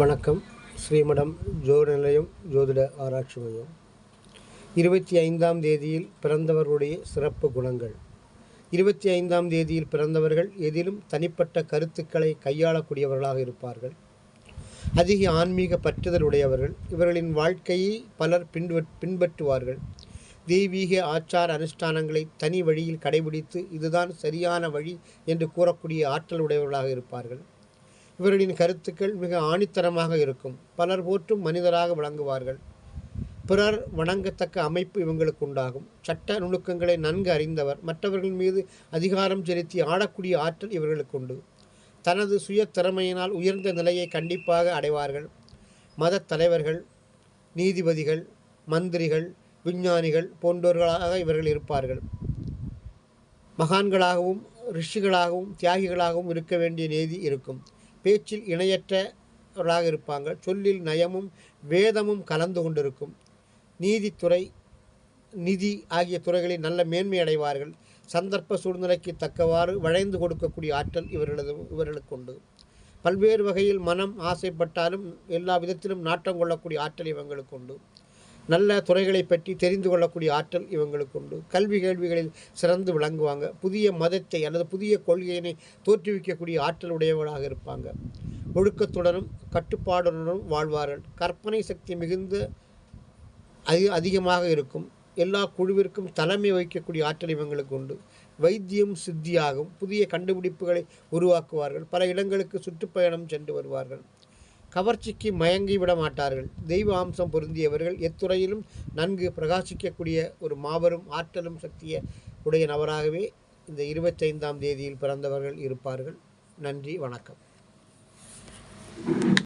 வணக்கம். ஸ்ரீமடம் ஜோதி நிலையம் ஜோதிட ஆராய்ச்சி மையம். இருபத்தி ஐந்தாம் தேதியில் பிறந்தவர்களுடைய சிறப்பு குணங்கள். இருபத்தி ஐந்தாம் தேதியில் பிறந்தவர்கள் எதிலும் தனிப்பட்ட கருத்துக்களை கையாளக்கூடியவர்களாக இருப்பார்கள். அதிக ஆன்மீக பற்றுதல் உடையவர்கள். இவர்களின் வாழ்க்கையை பலர் பின்பற் பின்பற்றுவார்கள். தெய்வீக ஆச்சார அனுஷ்டானங்களை தனி வழியில் கடைபிடித்து இதுதான் சரியான வழி என்று கூறக்கூடிய ஆற்றல் உடையவர்களாக இருப்பார்கள். இவர்களின் கருத்துக்கள் மிக ஆணித்தரமாக இருக்கும். பலர் போற்றும் மனிதராக விளங்குவார்கள். பிறர் வணங்கத்தக்க அமைப்பு இவங்களுக்கு உண்டாகும். சட்ட நுணுக்கங்களை நன்கு அறிந்தவர் மற்றவர்கள் மீது அதிகாரம் செலுத்தி ஆடக்கூடிய ஆற்றல் இவர்களுக்கு உண்டு. தனது சுய திறமையினால் உயர்ந்த நிலையை கண்டிப்பாக அடைவார்கள். மத தலைவர்கள் நீதிபதிகள் மந்திரிகள் விஞ்ஞானிகள் போன்றவர்களாக இவர்கள் இருப்பார்கள். மகான்களாகவும் ரிஷிகளாகவும் தியாகிகளாகவும் இருக்க வேண்டிய நீதி இருக்கும். பேச்சில் இணையற்றவர்களாக இருப்பாங்க. சொல்லில் நயமும் வேதமும் கலந்து கொண்டிருக்கும். நீதித்துறை நிதி ஆகிய துறைகளில் நல்ல மேன்மை அடைவார்கள். சந்தர்ப்ப சூழ்நிலைக்கு தக்கவாறு வளைந்து கொடுக்கக்கூடிய ஆற்றல் இவர்களது இவர்களுக்கு உண்டு. பல்வேறு வகையில் மனம் ஆசைப்பட்டாலும் எல்லா விதத்திலும் நாட்டம் கொள்ளக்கூடிய ஆற்றல் இவங்களுக்கு உண்டு. நல்ல துறைகளை பற்றி தெரிந்து கொள்ளக்கூடிய ஆற்றல் இவங்களுக்கு உண்டு. கல்வி கேள்விகளில் சிறந்து விளங்குவாங்க. புதிய மதத்தை அல்லது புதிய கொள்கையினை தோற்றுவிக்கக்கூடிய ஆற்றல் உடையவர்களாக இருப்பாங்க. ஒழுக்கத்துடனும் கட்டுப்பாடுடனும் வாழ்வார்கள். கற்பனை சக்தி மிகுந்த அதி அதிகமாக இருக்கும். எல்லா குழுவிற்கும் தலைமை வகிக்கக்கூடிய ஆற்றல் இவங்களுக்கு உண்டு. வைத்தியம் சித்தியாகும். புதிய கண்டுபிடிப்புகளை உருவாக்குவார்கள். பல இடங்களுக்கு சுற்றுப்பயணம் சென்று வருவார்கள். கவர்ச்சிக்கு மயங்கி விட மாட்டார்கள். தெய்வ அம்சம் பொருந்தியவர்கள் எத்துறையிலும் நன்கு பிரகாசிக்கக்கூடிய ஒரு மாபெரும் ஆற்றலும் சக்திய உடைய நபராகவே இந்த இருபத்தைந்தாம் தேதியில் பிறந்தவர்கள் இருப்பார்கள். நன்றி வணக்கம்.